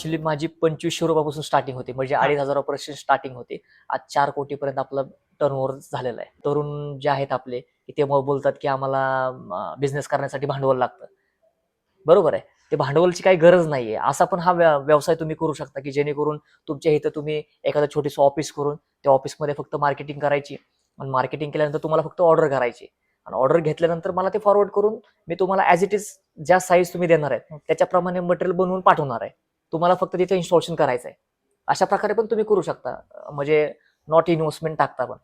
Actually माझी पंचवीसशे रुपयापासून स्टार्टिंग होती. म्हणजे. अडीच हजारापर्यंत स्टार्टिंग होती. आज चार कोटीपर्यंत आपलं टर्नओव्हर झालेलं आहे. तरुण जे आहेत आपले की ते मग बोलतात की आम्हाला बिझनेस करण्यासाठी भांडवल लागतं. बरोबर आहे. ते भांडवलची काही गरज नाहीये. असा पण हा व्य- व्यवसाय तुम्ही करू शकता की जेणेकरून तुमच्या इथं तुम्ही एखादं छोटीसं ऑफिस करून त्या ऑफिसमध्ये फक्त मार्केटिंग करायची. आणि मार्केटिंग केल्यानंतर तुम्हाला फक्त ऑर्डर करायची. आणि ऑर्डर घेतल्यानंतर मला ते फॉरवर्ड करून मी तुम्हाला ॲज इट इज ज्या साईज तुम्ही देणार आहे त्याच्याप्रमाणे मटेरियल बनवून पाठवणार आहे. तुम्हाला फक्त तिथे इन्स्टॉलेशन करायचं आहे अशा प्रकारे पण तुम्ही करू शकता. म्हणजे नॉट इन्व्हेस्टमेंट टाकता पण.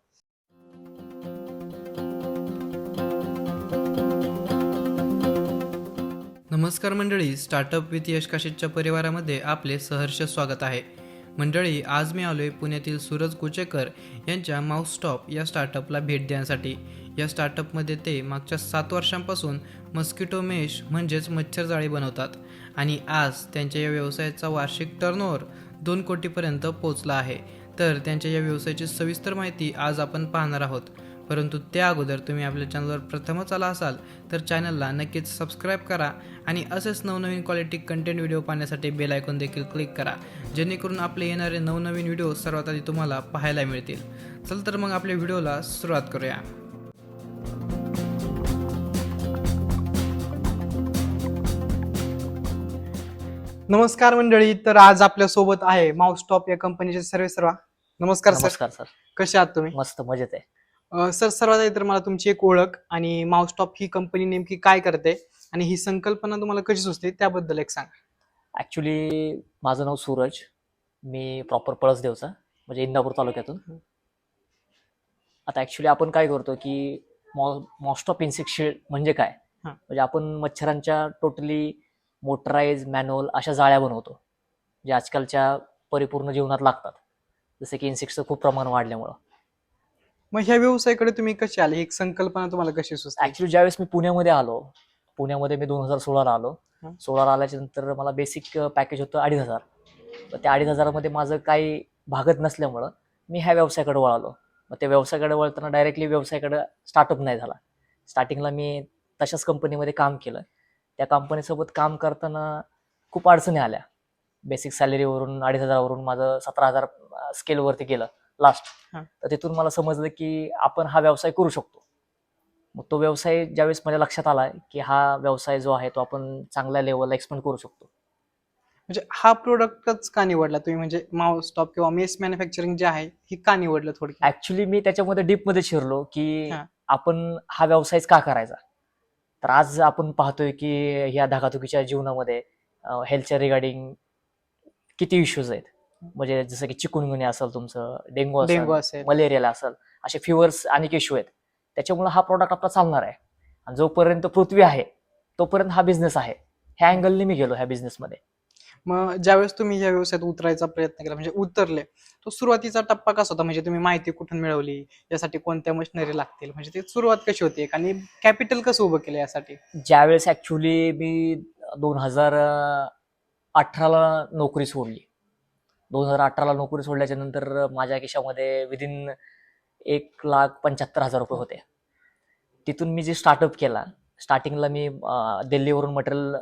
नमस्कार मंडळी स्टार्टअप विथ यशकाशीच्या परिवारामध्ये आपले सहर्ष स्वागत आहे. मंडळी आज मी आलोय पुण्यातील सूरज कुचेकर यांच्या माउस स्टॉप या स्टार्टअपला भेट देण्यासाठी. या स्टार्टअपमध्ये ते मागच्या सात वर्षांपासून मस्किटो मेश म्हणजेच मच्छर जाळी बनवतात. आणि आज त्यांच्या या व्यवसायाचा वार्षिक टर्नओव्हर दोन कोटीपर्यंत पोहोचला आहे. तर त्यांच्या या व्यवसायाची सविस्तर माहिती आज आपण पाहणार आहोत. परंतु त्या अगोदर तुम्ही आपल्या चॅनलवर प्रथमच आला असाल तर चॅनलला नक्कीच सबस्क्राईब करा आणि असेच नवनवीन क्वालिटी कंटेंट व्हिडिओ पाहण्यासाठी बेल आयकॉन देखील क्लिक करा जेणेकरून आपले येणारे नवनवीन व्हिडिओ सर्वात आधी तुम्हाला पाहायला मिळतील. चल तर मग आपल्या व्हिडिओला सुरुवात करूया. नमस्कार मंडळी तर आज आपल्यासोबत आहे माउस टॉप या कंपनीचे सर्वे सर्वा. नमस्कार सर नमस्कार सर कसे आहात तुम्ही? मस्त मजेत आहे. अं, सर सर्वात आधी तर मला तुमची एक ओळख आणि माउस टॉप ही कंपनी नेमकी काय करते आणि ही संकल्पना तुम्हाला कशी सुचते त्याबद्दल एक सांगा. ऍक्च्युली माझं नाव सूरज. मी प्रॉपर पळसदेवचा म्हणजे इंदापूर तालुक्यातून. आता ऍक्च्युली आपण काय करतो की मॉस्ट ऑफ इन्सेक्शिड म्हणजे काय? हा. म्हणजे आपण मच्छरांच्या टोटली मोटराईज मॅन्युअल अशा जाळ्या बनवतो जे आजकालच्या परिपूर्ण जीवनात लागतात. जसे की इन्सेक्टचं खूप प्रमाण वाढल्यामुळं. मग ह्या व्यवसायाकडे तुम्ही कशी आले? एक संकल्पना तुम्हाला कशी सुचते? ऍक्च्युली ज्यावेळेस मी पुण्यामध्ये आलो पुण्यामध्ये मी दोन हजार सोळाला आलो. हं. सोळाला आल्याच्यानंतर मला बेसिक पॅकेज होतं अडीच हजार. तर त्या अडीच हजारामध्ये माझं काही भागत नसल्यामुळं मी ह्या व्यवसायाकडे वळालो. मग त्या व्यवसायाकडे वळताना डायरेक्टली व्यवसायाकडे स्टार्टअप नाही झाला. स्टार्टिंगला मी तशाच कंपनीमध्ये काम केलं. त्या कंपनीसोबत काम करताना खूप अडचणी आल्या. बेसिक सॅलरीवरून अडीच हजारावरून माझं सतरा हजार स्केलवरती गेलं लास्ट. तर तिथून मला समजलं की आपण हा व्यवसाय करू शकतो. मग तो व्यवसाय ज्यावेळेस माझ्या लक्षात आला की हा व्यवसाय जो आहे तो आपण चांगल्या लेवलला एक्सपेंड करू शकतो. म्हणजे हा प्रोडक्टच का निवडला? तुम्ही म्हणजे माउस टॉप किंवा मेस मॅन्युफॅक्चरिंग जे आहे हे का निवडलं थोडक्यात? ऍक्च्युली मी त्याच्यामध्ये डीपमध्ये शिरलो की. आपण हा व्यवसायच का करायचा? तर आज आपण पाहतोय की ह्या धकाधुकीच्या जीवनामध्ये हेल्थच्या रिगार्डिंग किती इश्यूज आहेत? म्हणजे जसं की चिकुनगुन्या असेल तुमचं डेंगू डेंगू असेल असेल. मलेरियाला असेल असे फिवर्स अनेक इश्यू आहेत. त्याच्यामुळे हा प्रॉडक्ट आपला चालणार आहे. आणि जोपर्यंत पृथ्वी आहे तोपर्यंत हा बिझनेस आहे. ह्या अँगलने मी गेलो ह्या बिझनेसमध्ये मग ज्यावेळेस तुम्ही या व्यवसायात उतरायचा प्रयत्न केला म्हणजे उतरले तो सुरुवातीचा टप्पा कसा होता? म्हणजे तुम्ही माहिती कुठून मिळवली? यासाठी कोणत्या मशिनरी लागतील? म्हणजे ती सुरुवात कशी होती आणि कॅपिटल कसं उभं केलं यासाठी? ज्यावेळेस ऍक्च्युली मी दोन हजार अठराला नोकरी सोडली. दोन हजार अठराला नोकरी सोडल्याच्या नंतर माझ्या खिशामध्ये विदिन एक लाख पंच्याहत्तर हजार रुपये होते. तिथून मी जे स्टार्टअप केला स्टार्टिंगला मी दिल्लीवरून मटेरियल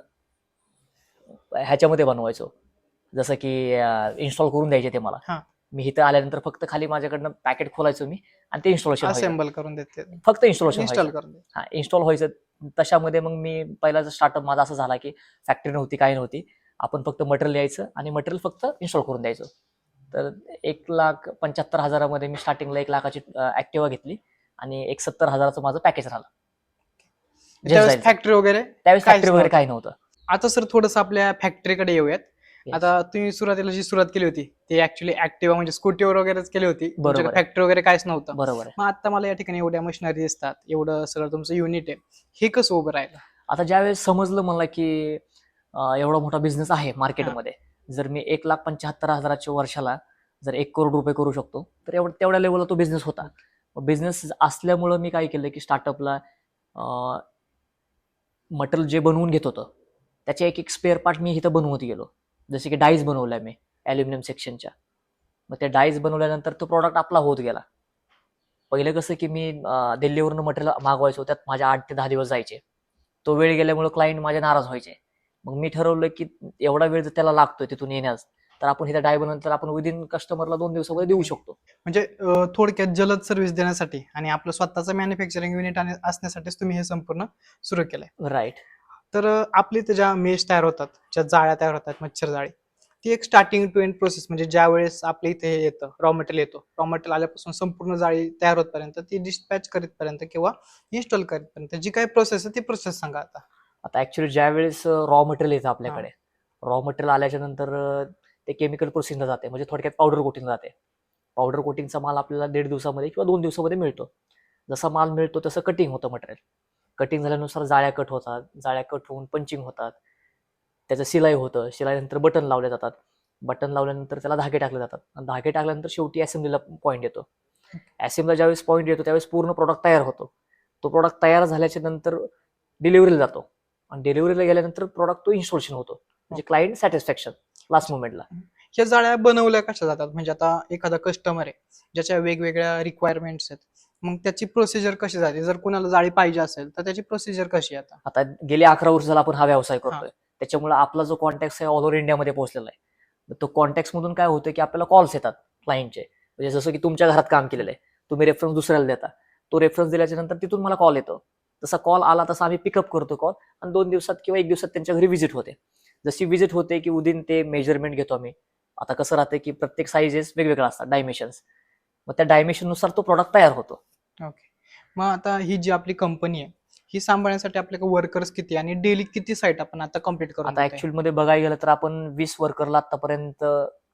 ह्याच्यामध्ये बनवायचो. जसं की इन्स्टॉल करून द्यायचे ते मला. मी इथं आल्यानंतर फक्त खाली माझ्याकडनं पॅकेट खोलायचो मी आणि ते इन्स्टॉलेशन असेंबल करून देते. फक्त इन्स्टॉलेशन इन्स्टॉल करून हा इन्स्टॉल व्हायचं. तशामध्ये मग मी पहिला स्टार्टअप माझा असं झाला की फॅक्टरी नव्हती काही नव्हती. आपण फक्त मटेरियल यायचं आणि मटेरियल फक्त इन्स्टॉल करून द्यायचं. तर एक लाख पंच्याहत्तर हजारामध्ये मी स्टार्टिंगला एक लाखाची ऍक्टिवा घेतली आणि एक सत्तर हजाराचं माझं पॅकेज राहिलं. फॅक्टरी वगैरे त्यावेळेस फॅक्टरी वगैरे. काही नव्हतं. आता सर थोडस आपल्या फॅक्टरीकडे येऊयात. आता तुम्ही सुरुवातीला जी सुरुवात केली होती ती ऍक्च्युली ऍक्टिव्हा म्हणजे स्कूटीवर वगैरेच केली होती. फॅक्टरी वगैरे काहीच नव्हतं. बरोबर मग आता मला या ठिकाणी एवढ्या मशिनरी दिसतात एवढं सगळं तुमचं युनिट आहे. हे कसं उभं राहिलं? आता ज्यावेळेस समजलं मला की एवढा मोठा बिझनेस आहे मार्केटमध्ये जर मी एक लाख पंच्याहत्तर हजाराच्या वर्षाला जर एक करोड रुपये करू शकतो तर एवढं तेवढ्या लेवलला तो बिझनेस होता. बिझनेस असल्यामुळं मी काय केलं की स्टार्टअपला मटेरियल जे बनवून घेत होतं त्याचे एक एक स्पेअर पार्ट मी इथं बनवत गेलो. जसे की डाईज बनवल्या मी ॲल्युमिनियम सेक्शनच्या मग ते डाईज बनवल्यानंतर तो प्रॉडक्ट आपला होत गेला. पहिलं कसं की मी दिल्लीवरून मटेरियल मागवायचो त्यात माझ्या आठ ते दहा दिवस जायचे. तो वेळ गेल्यामुळे क्लायंट माझे नाराज व्हायचे. मग मी ठरवलं की एवढा वेळ जर त्याला लागतोय तिथून येण्यास तर आपण इथं डाय बनवून तर आपण विदिन कस्टमरला दोन दिवसामध्ये देऊ शकतो. म्हणजे थोडक्यात जलद सर्व्हिस देण्यासाठी आणि आपलं स्वतःचं मॅन्युफॅक्चरिंग युनिट असण्यासाठीच तुम्ही हे संपूर्ण सुरू केलंय. राईट तर आपली ज्या मेश तयार होतात ज्या जाळ्या तयार होतात मच्छर जाळी ती एक स्टार्टिंग टू एंड प्रोसेस म्हणजे ज्या वेळेस आपल्या इथे हे येतं रॉ मटेरियल येतो रॉ मटेरियल आल्यापासून संपूर्ण जाळी तयार होतपर्यंत ती डिस्पॅच करीतपर्यंत किंवा इन्स्टॉल करीतपर्यंत जी काही प्रोसेस आहे ती प्रोसेस सांगा आता. आता ऍक्च्युली ज्या वेळेस रॉ मटेरियल येतं आपल्याकडे रॉ मटेरियल आल्याच्यानंतर ते केमिकल प्रोसेसिंगला जाते म्हणजे थोडक्यात पावडर कोटिंग जाते. पावडर कोटिंगचा माल आपल्याला दीड दिवसामध्ये किंवा दोन दिवसामध्ये मिळतो. जसा माल मिळतो तसं कटिंग होतं मटेरियल कटिंग झाल्यानुसार जाळ्या कट होतात जाळ्या कट होऊन पंचिंग होतात. त्याचं शिलाई होतं शिलाईनंतर बटन लावले जातात. बटन लावल्यानंतर त्याला धागे टाकले जातात. आणि धागे टाकल्यानंतर शेवटी असेंब्लीला पॉईंट येतो. असेंब्लीला ज्यावेळेस पॉईंट येतो त्यावेळेस पूर्ण प्रॉडक्ट तयार होतो. तो प्रॉडक्ट तयार झाल्याच्यानंतर डिलिव्हरीला जातो. आणि डिलिव्हरीला गेल्यानंतर प्रॉडक्ट तो इन्स्टॉलेशन होतो. म्हणजे क्लायंट सॅटिस्फॅक्शन लास्ट मोमेंटला ह्या जाळ्या बनवल्या कशा जातात? म्हणजे आता एखादा कस्टमर आहे ज्याच्या वेगवेगळ्या रिक्वायरमेंट्स आहेत. मग त्याची प्रोसिजर कशी जाते जर कोणाला जाळी पाहिजे असेल तर त्याची प्रोसिजर कशी आहे आता? आता गेली अकरा वर्ष झाला आपण हा व्यवसाय करतोय. त्याच्यामुळे आपला जो कॉन्टॅक्ट आहे ऑल ओव्हर इंडियामध्ये पोहोचलेला आहे. तो कॉन्टॅक्ट मधून काय होतं की आपल्याला कॉल्स येतात क्लायंटचे म्हणजे जसं की तुमच्या घरात काम केलेलं आहे. तुम्ही रेफरन्स दुसऱ्याला देता. तो रेफरन्स दिल्याच्या नंतर तिथून मला कॉल येतो. तसा कॉल आला तसा आम्ही पिकअप करतो कॉल आणि दोन दिवसात किंवा एक दिवसात त्यांच्या घरी व्हिजिट होते. जशी व्हिजिट होते की उदिन ते मेजरमेंट घेतो आम्ही. आता कसं राहतं की प्रत्येक साईजेस वेगवेगळ्या असतात डायमेन्शन्स मग त्या डायमेन्शननुसार तो प्रॉडक्ट तयार होतो. ओके मग आता ही जी आपली कंपनी आहे ही सांभाळण्यासाठी आपल्याकडे वर्कर्स किती आणि डेली किती साईट आपण आता कंप्लीट करून आता ऍक्च्युअलमध्ये बघायला गेलं तर आपण वीस वर्करला आतापर्यंत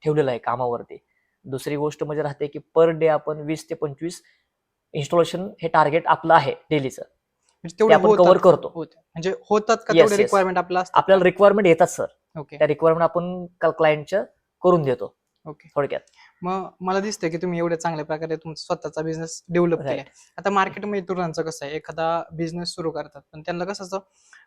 ठेवलेलं आहे कामावरती. दुसरी गोष्ट म्हणजे राहते की पर डे आपण वीस ते पंचवीस इन्स्टॉलेशन हे टार्गेट आपलं आहे डेलीचं म्हणजे तेवढे आपण कव्हर? करतो. म्हणजे होतात का तेवढे. रिक्वायरमेंट आपलं आपल्याला रिक्वायरमेंट येतात सर ओके त्या रिक्वायरमेंट आपण क्लायंटच्या करून देतो. ओके थोडक्यात. मग मला दिसतंय की तुम्ही एवढ्या चांगल्या प्रकारे तुमचा स्वतःचा बिझनेस डेव्हलप. केलाय. आता मार्केटमध्ये तरुणांचं कसं आहे एखादा बिझनेस सुरू करतात पण त्यांना कसं असतं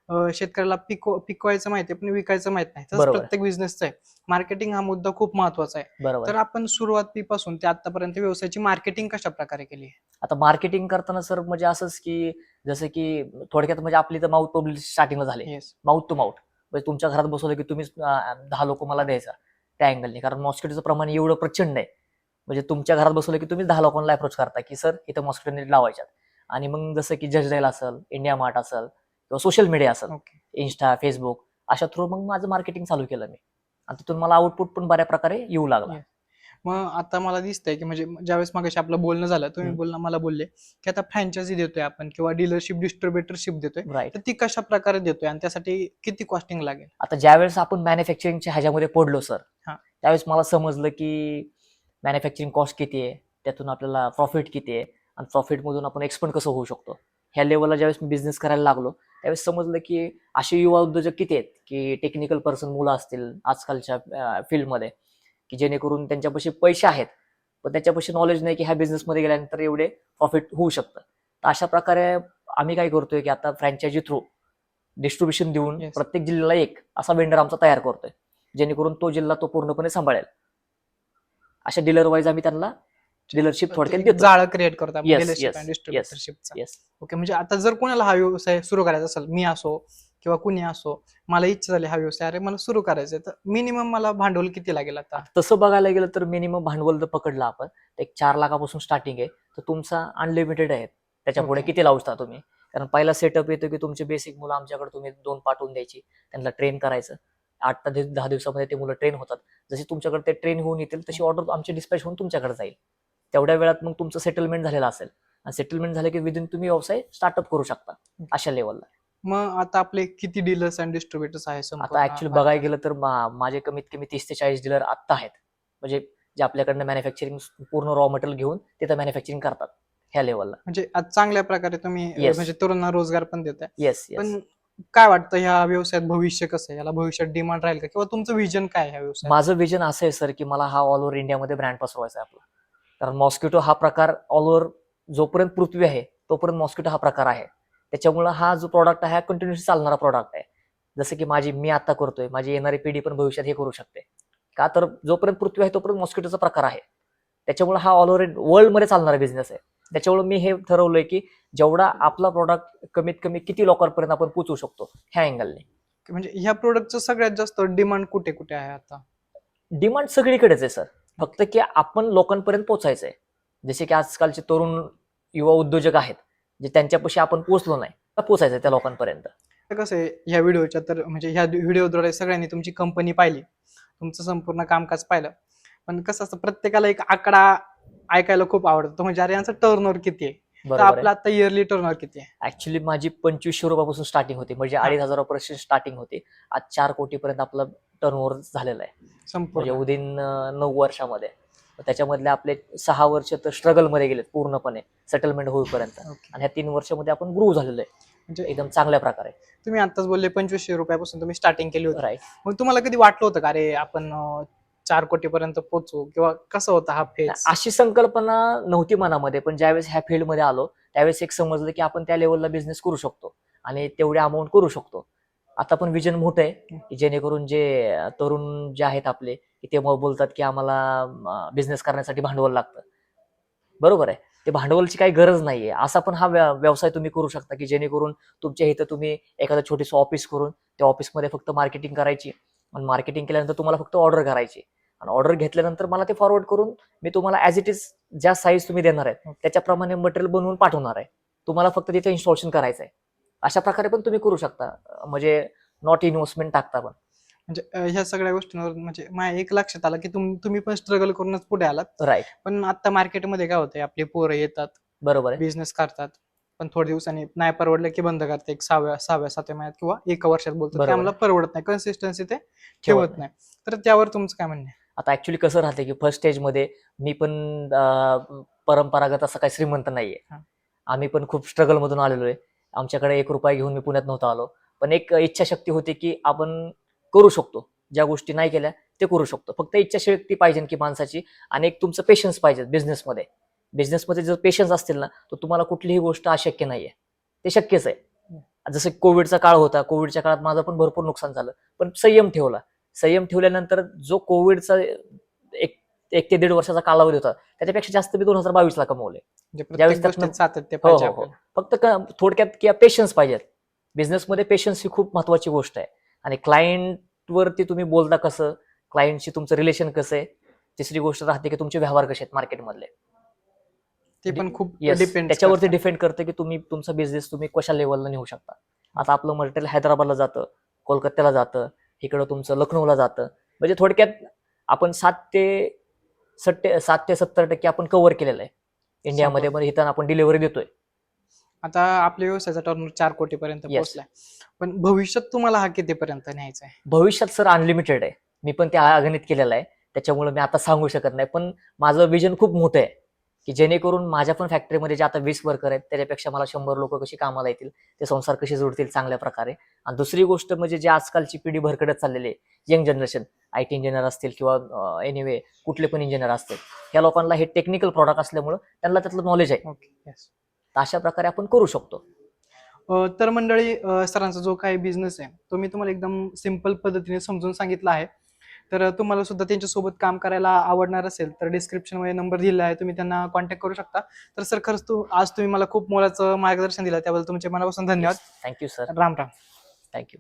अं, शेतकऱ्याला पिकव पिकवायचं माहिती पण विकायचं माहीत नाही. तसंच बरोबर. प्रत्येक बिझनेसचा आहे. मार्केटिंग हा मुद्दा खूप महत्त्वाचा आहे. तर आपण सुरुवातीपासून ते आतापर्यंत व्यवसायाची मार्केटिंग कशा प्रकारे केली आता मार्केटिंग करताना सर म्हणजे असंच की जसं की थोडक्यात म्हणजे आपली तर माउथ पब्लिसिटी स्टार्टिंगला झाली. माउथ टू माउथ म्हणजे तुमच्या घरात बसवलं की तुम्ही दहा लोक मला द्यायचा. त्या अँगलने कारण मॉस्किटोचं प्रमाण एवढं प्रचंड आहे. म्हणजे तुमच्या घरात बसवलं की तुम्ही दहा लोकांना अप्रोच करता की सर इथं मॉस्किटो नेट लावायच्यात. आणि मग जसं की जजराईल असेल इंडिया मार्ट असेल किंवा सोशल मीडिया असेल इन्स्टा फेसबुक अशा थ्रू मग माझं मार्केटिंग चालू केलं मी. आणि तिथून मला आउटपुट पण बऱ्या प्रकारे येऊ लागला. मग आता मला दिसतंय की म्हणजे ज्यावेळेस मागाशी आपलं बोलणं झालं तुम्ही. बोलणं मला बोलले की आता फ्रँचायझी देतोय आपण किंवा डीलरशिप डिस्ट्रीब्युटरशिप देतोय. तर ती कशा प्रकारे देतोय आणि त्यासाठी किती कॉस्टिंग लागेल? आता ज्यावेळेस आपण मॅन्युफॅक्चरिंगच्या ह्याच्यामध्ये पडलो सर. त्यावेळेस मला समजलं की मॅन्युफॅक्चरिंग कॉस्ट किती आहे त्यातून आपल्याला प्रॉफिट किती आहे आणि प्रॉफिटमधून आपण एक्सपेंड कसं होऊ शकतो. ह्या लेवलला ज्यावेळेस मी बिझनेस करायला लागलो त्यावेळेस समजलं की असे युवा उद्योजक किती आहेत की टेक्निकल पर्सन मुलं असतील आजकालच्या फील्डमध्ये की जेणेकरून त्यांच्यापाशी पैसे आहेत पण त्याच्यापाशी नॉलेज नाही की ह्या बिझनेसमध्ये गेल्यानंतर एवढे प्रॉफिट होऊ शकतं. तर अशा प्रकारे आम्ही काय करतोय की आता फ्रँचायझी थ्रू डिस्ट्रीब्युशन देऊन Yes. प्रत्येक जिल्ह्याला एक असा वेंडर आमचा तयार करतोय. जेणेकरून तो जिल्हा तो पूर्णपणे सांभाळेल. अशा डीलर वाईज आम्ही त्यांना डीलरशिप थोडक्यात जाळं क्रिएट करतो ओके म्हणजे आता जर कोणाला हा व्यवसाय सुरू करायचा असेल मी असो किंवा कुणी असो मला इच्छा झाली हा व्यवसाय अरे मला सुरू करायचा तर मिनिमम मला भांडवल किती लागेल आता? तसं बघायला गेलं तर मिनिमम भांडवल जर पकडलं आपण एक चार लाखापासून स्टार्टिंग आहे तर तुमचा अनलिमिटेड आहे. त्याच्या पुढे. किती लावता तुम्ही? कारण पहिला सेटअप येतो की तुमचे बेसिक मुलं आमच्याकडे तुम्ही दोन पाठवून द्यायची त्यांना ट्रेन करायचं. आठ ते दहा दिवसामध्ये ते मुलं ट्रेन होतात. जसे तुमच्याकडे ते ट्रेन होऊन येतील तशी ऑर्डर आमची डिस्पॅच होऊन तुमच्याकडे जाईल. तेवढ्या वेळात मग तुमचं सेटलमेंट झालेलं असेल. आणि सेटलमेंट झालं की विदिन तुम्ही व्यवसाय स्टार्टअप करू शकता अशा लेवलला मग आता आपले किती डीलर्स आणि डिस्ट्रीब्युटर्स आहे संपूर्ण? आता ऍक्च्युली बघायला गेलं तर माझे कमीत कमी तीस ते चाळीस डीलर आत्ता आहेत. म्हणजे जे आपल्याकडनं मॅन्युफॅक्चरिंग पूर्ण रॉ मटेरियल घेऊन तिथं मॅन्युफॅक्चरिंग करतात ह्या लेवलला म्हणजे चांगल्या प्रकारे तुम्ही. म्हणजे तरुणांना रोजगार पण देताय. येस पण काय वाटतं ह्या व्यवसायात भविष्य कसं आहे? याला भविष्यात डिमांड राहील का? किंवा तुमचं विजन काय ह्या व्यवसायात? माझं विजन असं आहे सर की मला हा ऑल ओव्हर इंडियामध्ये ब्रँड पसरवायचा आहे आपला. कारण मॉस्किटो हा प्रकार ऑल ओव्हर जोपर्यंत पृथ्वी आहे तोपर्यंत मॉस्किटो हा प्रकार आहे. त्याच्यामुळे हा जो प्रॉडक्ट आहे हा कंटिन्युअसली चालणारा प्रॉडक्ट आहे. जसं की माझी मी आता करतोय. माझी येणारी पिढी पण भविष्यात हे करू शकते. का? तर जोपर्यंत पृथ्वी आहे तोपर्यंत मॉस्किटोचा प्रकार आहे. त्याच्यामुळे हा ऑल ओव्हर वर्ल्डमध्ये चालणारा बिझनेस आहे. त्याच्यामुळे मी हे ठरवलंय की जेवढा आपला प्रॉडक्ट कमीत कमी किती लोकांपर्यंत आपण पोचवू शकतो ह्या अँगलने म्हणजे ह्या प्रोडक्टचं सगळ्यात जास्त डिमांड कुठे कुठे आहे आता? डिमांड सगळीकडेच आहे सर फक्त की आपण लोकांपर्यंत पोहोचायचं आहे जसे की आजकालचे तरुण युवा उद्योजक आहेत जे त्यांच्यापाशी आपण पोहोचलो नाही तर पोचायचं त्या लोकांपर्यंत. कसं आहे ह्या व्हिडिओच्या तर म्हणजे ह्या व्हिडिओद्वारे सगळ्यांनी तुमची कंपनी पाहिली. तुमचं संपूर्ण कामकाज पाहिलं. पण कसं असतं प्रत्येकाला एक आकडा ऐकायला खूप आवडतो. म्हणजे अरे यांचं टर्नओव्हर किती आहे? तर आपलं आता इयरली टर्नओव्हर किती आहे? ऍक्च्युली माझी पंचवीसशे रुपयापासून स्टार्टिंग होती. म्हणजे. अडीच हजारापासून स्टार्टिंग होती. आज चार कोटीपर्यंत आपलं टर्नओव्हर झालेलं आहे. म्हणजे उदिन नऊ वर्षामध्ये. त्याच्यामधले आपले सहा वर्ष तर स्ट्रगलमध्ये गेलेत पूर्णपणे. सेटलमेंट होईपर्यंत. आणि ह्या तीन वर्षामध्ये आपण ग्रो झालेलो आहे. म्हणजे एकदम चांगल्या प्रकारे. तुम्ही आताच बोलले पंचवीसशे रुपयापासून तुम्ही स्टार्टिंग केली होती. मग तुम्हाला कधी वाटलं होतं का? अरे आपण चार कोटीपर्यंत पोहोचू किंवा कसं होता हा फेज अशी संकल्पना नव्हती मनामध्ये पण ज्यावेळेस ह्या फील्डमध्ये आलो त्यावेळेस एक समजलं की आपण त्या लेवलला बिझनेस करू शकतो आणि तेवढे अमाऊंट करू शकतो. आता पण विजन मोठं आहे की जेणेकरून जे तरुण जे आहेत आपले की ते मग बोलतात की आम्हाला बिझनेस करण्यासाठी भांडवल लागतं. बरोबर आहे. ते भांडवलची काही गरज नाहीये. असा पण हा व्यवसाय तुम्ही करू शकता की जेणेकरून तुमच्या इथं तुम्ही एखादं छोटीसं ऑफिस करून त्या ऑफिसमध्ये फक्त मार्केटिंग करायची. आणि मार्केटिंग केल्यानंतर तुम्हाला फक्त ऑर्डर करायची आणि ऑर्डर घेतल्यानंतर मला ते फॉरवर्ड करून मी तुम्हाला ॲज इट इज ज्या साईज तुम्ही देणार आहे. त्याच्याप्रमाणे मटेरियल बनवून पाठवणार आहे. तुम्हाला फक्त तिथे इन्स्टॉलेशन करायचं आहे अशा प्रकारे पण तुम्ही करू शकता. म्हणजे नॉट इन्व्हेस्टमेंट टाकता पण. म्हणजे ह्या सगळ्या गोष्टींवर म्हणजे माझ्या एक लक्षात आलं की तुम तुम्ही पण स्ट्रगल करूनच पुढे आलात. राईट पण आता मार्केटमध्ये काय होतंय आपली पोरं येतात. बरोबर आहे. बिझनेस करतात. पण थोड्या दिवसांनी नाही परवडलं की बंद करते एक सहाव्या सहाव्या सातव्या महिन्यात किंवा एका वर्षात बोलतात. बरोबर. की आम्हाला परवडत नाही. कन्सिस्टन्सी ते ठेवत ठेवत नाही. तर त्यावर तुमचं काय म्हणणं आहे? आता ऍक्च्युली कसं राहते की फर्स्ट स्टेजमध्ये मी पण अं, परंपरागत असं काही श्रीमंत नाहीये. हा. आम्ही पण खूप स्ट्रगल मधून आलेलो आहे. आमच्याकडे एक रुपया घेऊन मी पुण्यात नव्हतो आलो. पण एक इच्छाशक्ती होती की आपण करू शकतो. ज्या गोष्टी नाही केल्या ते करू शकतो. फक्त इच्छाशक्ती पाहिजे की माणसाची आणि एक तुमचं पेशन्स पाहिजे बिझनेसमध्ये बिझनेसमध्ये जर पेशन्स असतील ना तर तुम्हाला कुठलीही गोष्ट अशक्य नाहीये. ते शक्यच आहे. जसं कोविडचा काळ होता कोविडच्या काळात माझं पण भरपूर नुकसान झालं. पण संयम ठेवला. संयम ठेवल्यानंतर जो कोविडचा एक एक ते दीड वर्षाचा कालावधी होता त्याच्यापेक्षा जास्त मी दोन हजार बावीसला कमवले. म्हणजे हो, हो, हो. फक्त थोडक्यात किंवा पेशन्स पाहिजेत. बिझनेसमध्ये पेशन्स ही खूप महत्वाची गोष्ट आहे. आणि client वरती तुम्ही बोलता कसं? क्लायंटशी तुमचं रिलेशन कसं आहे? तिसरी गोष्ट राहते की तुमचे व्यवहार कसे आहेत मार्केटमधले ते पण खूप डिपेंड त्याच्यावरती डिपेंड करतं की तुम्ही तुमचा बिझनेस तुम्ही कशा लेवलला नेऊ शकता. आता आपलं मटेरियल हैदराबादला जातं कोलकात्याला जातं इकडं तुमचं लखनौला जातं. म्हणजे थोडक्यात आपण सात ते सट्टे सात ते सत्तर टक्के आपण कव्हर केलेलं आहे. इंडियामध्ये पण इथं आपण डिलिव्हरी देतोय. आता आपल्या व्यवसायाचा टर्न चार कोटी पर्यंत. पोहोचलाय. पण भविष्यात तुम्हाला हा कितीपर्यंत न्यायचा आहे? भविष्यात सर अनलिमिटेड आहे. मी पण ते अगणित केलेलं आहे. त्याच्यामुळे मी आता सांगू शकत नाही. पण माझं विजन खूप मोठं आहे. की जेणेकरून माझ्या पण फॅक्टरीमध्ये जे आता वीस वर्कर आहेत त्याच्यापेक्षा मला शंभर लोक कशी कामाला येतील ते संसार कसे जोडतील चांगल्या प्रकारे. आणि दुसरी गोष्ट म्हणजे जे आजकालची पिढी भरकडत चाललेली आहे young generation I T engineer असतील किंवा एनिवे कुठले पण इंजिनियर असतील या लोकांना हे टेक्निकल प्रॉडक्ट असल्यामुळं त्यांना त्यातलं नॉलेज आहे. अशा प्रकारे आपण करू शकतो. तर मंडळी सरांचा जो काही बिझनेस आहे तो मी तुम्हाला एकदम सिंपल पद्धतीने समजून सांगितला आहे. तर तुम्हाला सुद्धा त्यांच्यासोबत काम करायला आवडणार असेल तर डिस्क्रिप्शनमध्ये नंबर दिला आहे तुम्ही त्यांना कॉन्टॅक्ट करू शकता. तर सर खरंच तू आज तुम्ही मला खूप मोलाचं मार्गदर्शन दिलं त्याबद्दल तुमचे मनापासून धन्यवाद. Thank you sir Ram Ram. Thank you